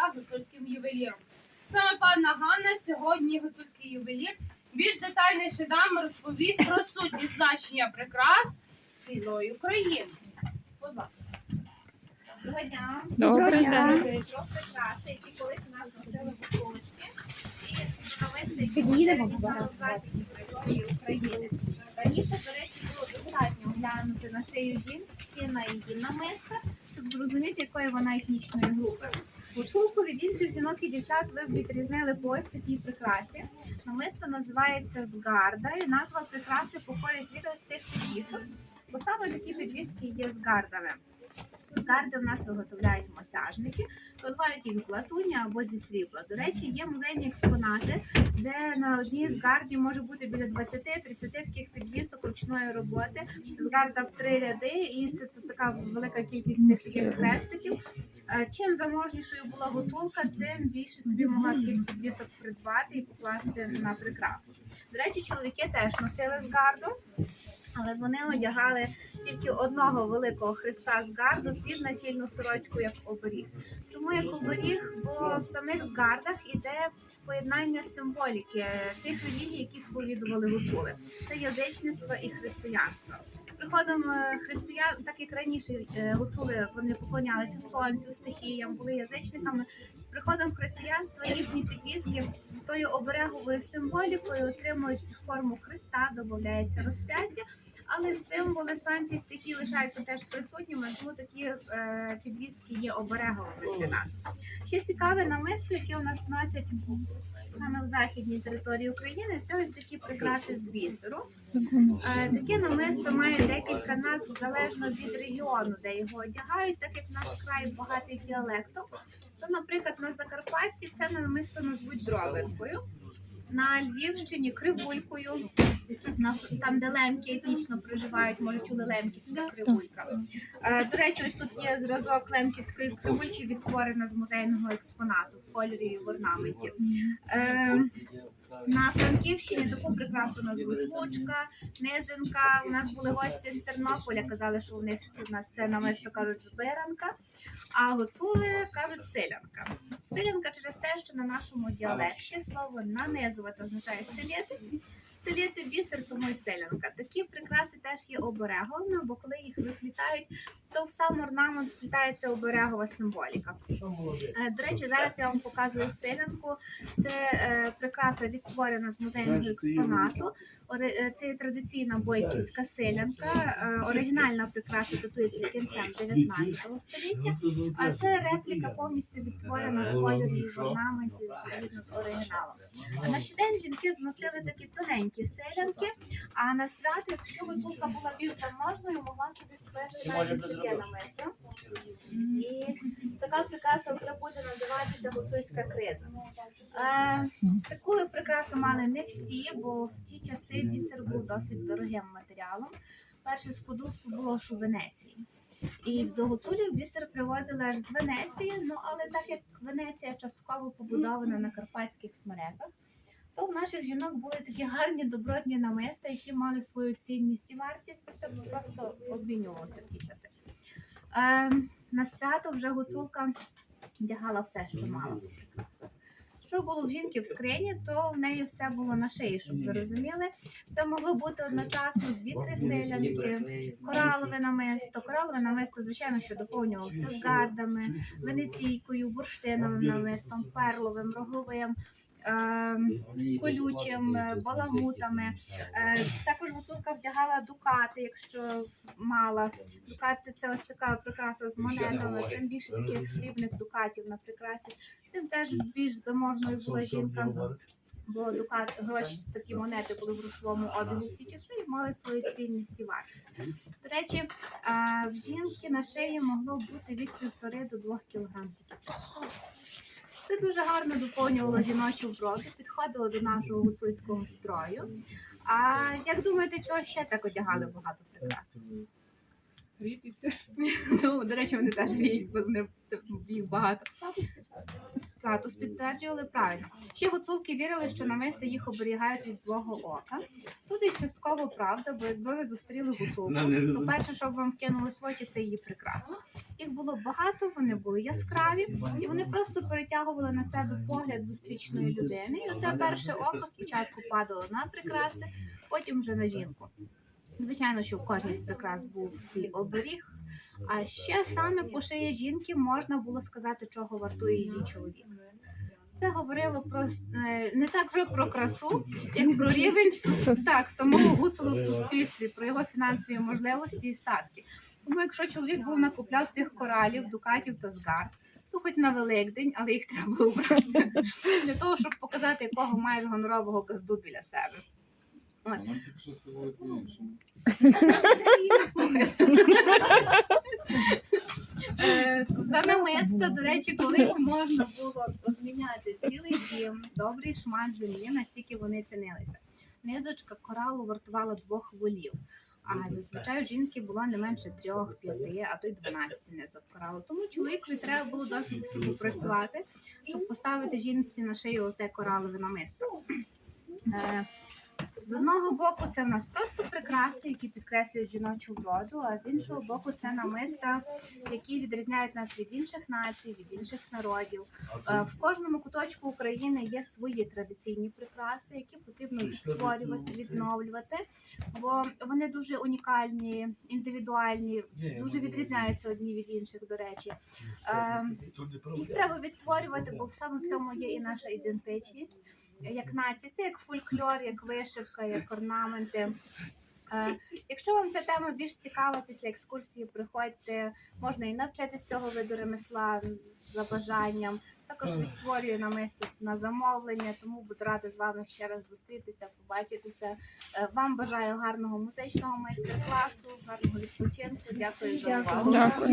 та гуцульським ювеліром. Саме пана Ганна сьогодні гуцульський ювелір більш детальніше нам розповість про сутність значення прикрас цілої України. Будь ласка. Доброго дня. Добрий день. Трьох прикраси, які колись у нас носили бутулочки. І навести які саме в західній території України. Раніше, до речі, було достатньо глянути на шию жінки, на її намиста, щоб зрозуміти, якої вона етнічної групи. Гуцулку від інших жінок і дівчат ви відрізнили по ось такій прикрасі. Намисто називається згарда, і назва прикраси походить від ось цих підвісок, бо саме такі підвіски є згардами. Згарди в нас виготовляють масажники, виливають їх з латуні або зі срібла. До речі, є музейні експонати, де на одній згарді може бути біля 20-30 таких підвісок ручної роботи. Згарда в три ряди, і це така велика кількість цих таких хрестиків. Е, Чим заможнішою була гуцулка, тим більше собі могла таких підвісок придбати і покласти на прикрасу. До речі, чоловіки теж носили згарду, але вони одягали тільки одного великого хреста з гарду під натільну сорочку як оберіг. Чому як оберіг? Бо в самих згардах іде поєднання символіки тих релігій, які сповідували гуцули. Це язичництво і християнство. Приходом е, християн, так як раніше е, гуцули вони поклонялися сонцю, стихіям, були язичниками. З приходом християнства їхні підвіски з тою обереговою символікою отримують форму хреста, додається розп'яття. Але символи сонця і стихії лишаються теж присутніми, тому такі е, підвіски є обереговими для нас. Ще цікаве намисто, яке у нас носять саме в західній території України, це ось такі прикраси з бісеру. Е, таке намисто має декілька назв залежно від регіону, де його одягають, так як наш край багатий діалектом. То, наприклад, на Закарпатті це намисто назвуть дробинкою. На Львівщині кривулькою, там, де лемки етнічно проживають, може чули лемківська кривулька. Е, до речі, ось тут є зразок лемківської кривульки, відтворена з музейного експонату в кольорі і в орнаменті. Е, на Франківщині таку прикрасу назвуть Лучка, Низинка. У нас були гості з Тернополя, казали, що у них на це намисто кажуть збиранка, а гуцули кажуть селянка. Селянка через те, що на нашому діалекті слово нанизувати означає селіти. Селіти бісер, тому й селянка. Такі прикраси теж є обереговими, бо коли їх виплітають, то в сам орнамент вплітається оберегова символіка. Е, До речі, зараз я вам показую селянку. Це е, прикраса відтворена з музейного експонату. Ори- е, Це є традиційна бойківська селянка. Е, Оригінальна прикраса датується кінцем 19 століття. А це репліка повністю відтворена в кольорі і в орнаменті згідно з оригіналом. На щодень жінки зносили такі тоненькі селянки, а на свято, якщо гуцулка була більш заможною, могла собі сплести навіть таке намисто. І така прикраса вже буде називатися гуцульська криза. Е, таку прикрасу мали не всі, бо в ті часи бісер був досить дорогим матеріалом. Перше скудовство було ж у Венеції. І до гуцулів бісер привозили аж з Венеції. Ну але так як Венеція частково побудована на карпатських смереках, то в наших жінок були такі гарні добротні намиста, які мали свою цінність і вартість, бо це просто обмінювалося в ті часи. Е, на свято вже гуцулка вдягала все, що мала. Що було в жінки в скрині, то в неї все було на шиї, щоб ви розуміли. Це могло бути одночасно дві-три селянки, коралове намисто. Коралове намисто, звичайно, що доповнювалося з гардами, венеційкою, бурштиновим намистом, перловим, роговим. Ем, колючим, е, баламутами. Е, Також гуцулка вдягала дукати, якщо мала. Дукати це ось така прикраса з монетами. Чим більше таких срібних дукатів на прикрасі, тим теж більш заможною була жінка. Бо дукат гроші такі монети були в грошовому обігу в ті часи і мали свою цінність і вартість. До речі, е, в жінки на шиї могло бути від півтори до двох кілограм тільки. Це дуже гарно доповнювало жіночу вроду, підходило до нашого гуцульського строю. А як думаєте, чого ще так одягали багато прикрас? Ну, до речі, вони теж віють, бо вони їх багато. Статус підтверджували правильно. Ще гуцулки вірили, що намисти їх оберігають від злого ока. Тут і частково правда, бо якби ви зустріли гуцулку, то перше, що вам вкинулось в очі, це її прикраси. Їх було багато, вони були яскраві, і вони просто перетягували на себе погляд зустрічної людини. І оте перше око спочатку падало на прикраси, потім вже на жінку. Звичайно, що в кожній з прикрас був свій оберіг. А ще саме по шиї жінки можна було сказати, чого вартує її чоловік. Це говорило про е, не так вже про красу, як про рівень так, самого гуцулу в суспільстві, про його фінансові можливості і статки. Тому якщо чоловік був накупляв тих коралів, дукатів та згар, то хоч на Великдень, але їх треба було брати для того, щоб показати, якого маєш гонорового газду біля себе. Тільки що по-іншому. Е, За намисто, до речі, колись можна було обміняти цілий дім, добрий шмат землі, настільки вони цінилися. Низочка коралу вартувала двох волів. А зазвичай у жінки було не менше трьох, п'яти, а то й дванадцяти низок коралу. Тому чоловікові треба було досить таки попрацювати, щоб поставити жінці на шию оте коралове намисто. З одного боку, це в нас просто прикраси, які підкреслюють жіночу вроду, а з іншого боку, це намиста, які відрізняють нас від інших націй, від інших народів. Е, В кожному куточку України є свої традиційні прикраси, які потрібно відтворювати, відновлювати, бо вони дуже унікальні, індивідуальні, дуже відрізняються одні від інших, до речі. Е, Їх треба відтворювати, бо саме в цьому є і наша ідентичність. Як нація, це як фольклор, як вишивка, як орнаменти. Е, Якщо вам ця тема більш цікава після екскурсії, приходьте, можна і навчитись цього виду ремесла за бажанням. Також відтворюю намисто на замовлення, тому буду рада з вами ще раз зустрітися, побачитися. Е, Вам бажаю гарного музичного майстер-класу, гарного відпочинку. Дякую за увагу. Дякую.